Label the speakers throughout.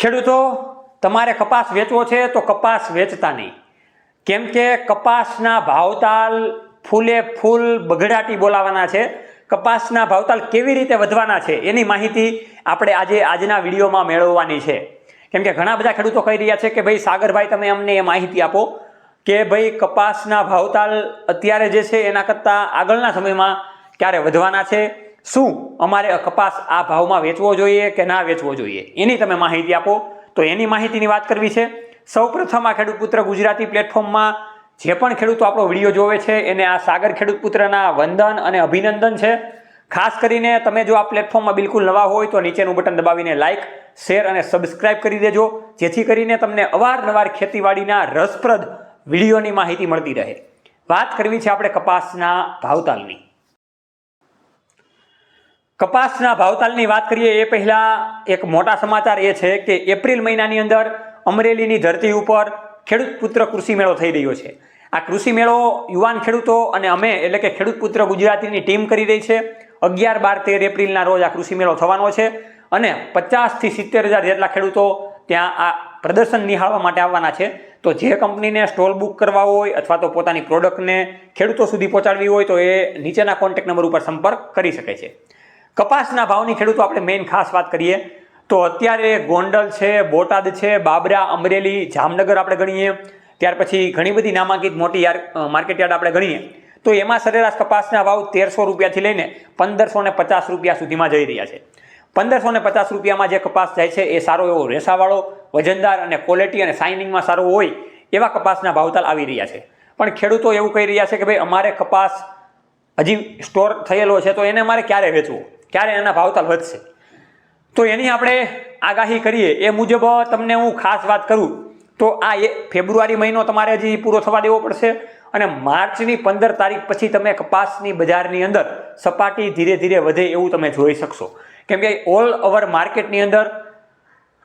Speaker 1: ખેડૂતો, તમારે કપાસ વેચવો છે તો કપાસ વેચતા નહીં. કેમ કે કપાસના ભાવતાલ ફૂલે ફૂલ બગડાટી બોલાવાના છે. કપાસના ભાવતાલ કેવી રીતે વધવાના છે એની માહિતી આપણે આજે આજના વિડીયોમાં મેળવવાની છે. કેમ કે ઘણા બધા ખેડૂતો કહી રહ્યા છે કે ભાઈ સાગરભાઈ, તમે અમને એ માહિતી આપો કે ભાઈ કપાસના ભાવતાલ અત્યારે જે છે એના કરતાં આગળના સમયમાં ક્યારે વધવાના છે? શું? અમારે કપાસ આ ભાવમાં વેચવો જોઈએ કે ના વેચવો જોઈએ? એની તમે માહિતી આપો. તો એની માહિતીની વાત કરવી છે. સૌપ્રથમ આ ખેડૂત પુત્ર ગુજરાતી પ્લેટફોર્મમાં જે પણ ખેડૂતો આપણો વીડિયો જોવે છે, એને આ સાગર ખેડૂત પુત્રના વંદન અને અભિનંદન છે. ખાસ કરીને તમે જો આ પ્લેટફોર્મમાં બિલકુલ નવા હોય તો નીચેનું બટન દબાવીને લાઇક શેર અને સબસ્ક્રાઇબ કરી દેજો. જેથી કરીને તમને અવારનવાર ખેતીવાડીના રસપ્રદ વિડીયોની માહિતી મળતી રહે. વાત કરવી છે આપણે કપાસના ભાવતાલની. કપાસના ભાવતાલની વાત કરીએ, એ પહેલા એક મોટા સમાચાર એ છે કે એપ્રિલ મહિનાની અંદર અમરેલીની ધરતી ઉપર ખેડૂત પુત્ર કૃષિ મેળો થઈ રહ્યો છે. આ કૃષિ મેળો યુવાન ખેડૂતો અને અમે, એટલે કે ખેડૂત પુત્ર ગુજરાતીની ટીમ કરી રહી છે. અગિયાર, બાર, તેર એપ્રિલના રોજ આ કૃષિ મેળો થવાનો છે અને પચાસથી સિત્તેર હજાર જેટલા ખેડૂતો ત્યાં આ પ્રદર્શન નિહાળવા માટે આવવાના છે. તો જે કંપનીને સ્ટોલ બુક કરવા હોય અથવા તો પોતાની પ્રોડક્ટને ખેડૂતો સુધી પહોંચાડવી હોય તો એ નીચેના કોન્ટેક્ટ નંબર ઉપર સંપર્ક કરી શકે છે. કપાસના ભાવની ખેડૂતો આપણે મેઇન ખાસ વાત કરીએ, તો અત્યારે ગોંડલ છે, બોટાદ છે, બાબરા, અમરેલી, જામનગર આપણે ગણીએ, ત્યાર પછી ઘણી બધી નામાંકિત મોટી માર્કેટ યાર્ડ આપણે ગણીએ, તો એમાં સરેરાશ કપાસના ભાવ તેરસો રૂપિયાથી લઈને પંદરસો ને પચાસ રૂપિયા સુધીમાં જઈ રહ્યા છે. પંદરસો ને પચાસ રૂપિયામાં જે કપાસ જાય છે, એ સારો એવો રેસાવાળો, વજનદાર અને ક્વોલિટી અને શાઇનિંગમાં સારો હોય, એવા કપાસના ભાવતાલ આવી રહ્યા છે. પણ ખેડૂતો એવું કહી રહ્યા છે કે ભાઈ, અમારે કપાસ હજી સ્ટોર થયેલો છે, તો એને અમારે ક્યારે વેચવો? ક્યારે એના ભાવતાલ વધશે? તો એની આપણે આગાહી કરીએ. એ મુજબ તમને હું ખાસ વાત કરું. તો આ એ ફેબ્રુઆરી મહિનો તમારે હજી પૂરો થવા દેવો પડશે અને માર્ચની પંદર તારીખ પછી તમે કપાસની બજારની અંદર સપાટી ધીરે ધીરે વધે એવું તમે જોઈ શકશો. કેમ કે ઓલ ઓવર માર્કેટની અંદર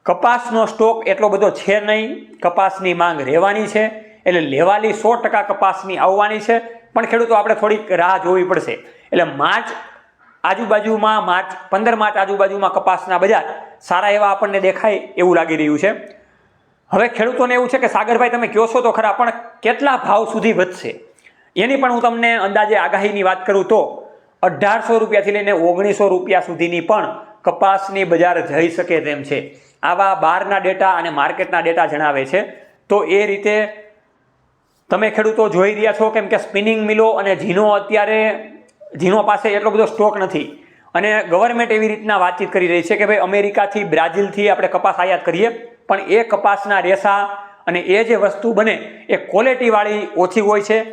Speaker 1: કપાસનો સ્ટોક એટલો બધો છે નહીં. કપાસની માંગ રહેવાની છે. એટલે લેવાલી સો ટકા કપાસની આવવાની છે. પણ ખેડૂતો, આપણે થોડીક રાહ જોવી પડશે. એટલે માર્ચ આજુબાજુમાં માર્ચ પંદર માર્ચ આજુબાજુમાં કપાસના બજાર, સારા એવા આપણને દેખાય એવું લાગી રહ્યું છે. હવે ખેડૂતોને એવું છે કે, સાગરભાઈ, તમે કહો છો? તો ખરા, પણ કેટલા ભાવ સુધી વધશે? એની પણ હું તમને અંદાજે આગાહીની વાત કરું તો, અઢારસો રૂપિયાથી લઈને ઓગણીસો રૂપિયા સુધીની પણ કપાસની બજાર જઈ શકે તેમ છે. આવા બહારના ડેટા અને માર્કેટના ડેટા જણાવે છે. તો એ રીતે તમે ખેડૂતો જોઈ રહ્યા છો, કેમ કે સ્પિનિંગ મિલો અને ઝીનો અત્યારે ઝીનો પાસે એટલો બધો સ્ટોક નથી. અને ગવર્મેન્ટ એવી રીતના વાતચીત કરી રહી છે કે ભાઈ, અમેરિકાથી, બ્રાઝિલથી આપણે કપાસ આયાત કરીએ, પણ એ કપાસના રેસા અને એ જે વસ્તુ બને, એ ક્વોલિટીવાળી ઓછી હોય છે.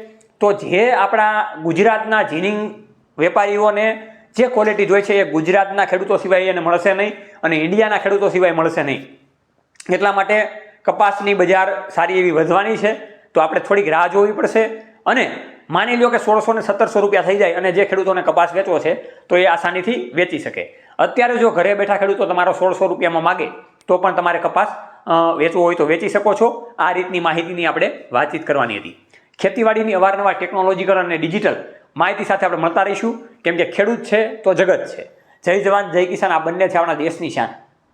Speaker 1: તો જે આપણા ગુજરાતના જીનિંગ વેપારીઓને જે ક્વોલિટી જોઈએ છે, એ ગુજરાતના ખેડૂતો સિવાય એને મળશે નહીં અને ઇન્ડિયાના ખેડૂતો સિવાય મળશે નહીં. એટલા માટે કપાસની બજાર સારી એવી વધવાની છે. તો આપણે થોડીક રાહ જોવી પડશે અને માની લો કે સોળસો ને સત્તરસો રૂપિયા થઈ જાય અને જે ખેડૂતોને કપાસ વેચવો છે, તો એ આસાનીથી વેચી શકે. અત્યારે જો ઘરે બેઠા ખેડૂતો તમારો સોળસો રૂપિયામાં માગે, તો પણ તમારે કપાસ વેચવો હોય તો વેચી શકો છો. આ રીતની માહિતીની આપણે વાતચીત કરવાની હતી. ખેતીવાડીની અવારનવાર ટેકનોલોજીકલ અને ડિજિટલ માહિતી સાથે આપણે મળતા રહીશું. કેમ કે ખેડૂત છે તો જગત છે. જય જવાન, જય કિસાન. આ બંને છે આપણા દેશની શાન.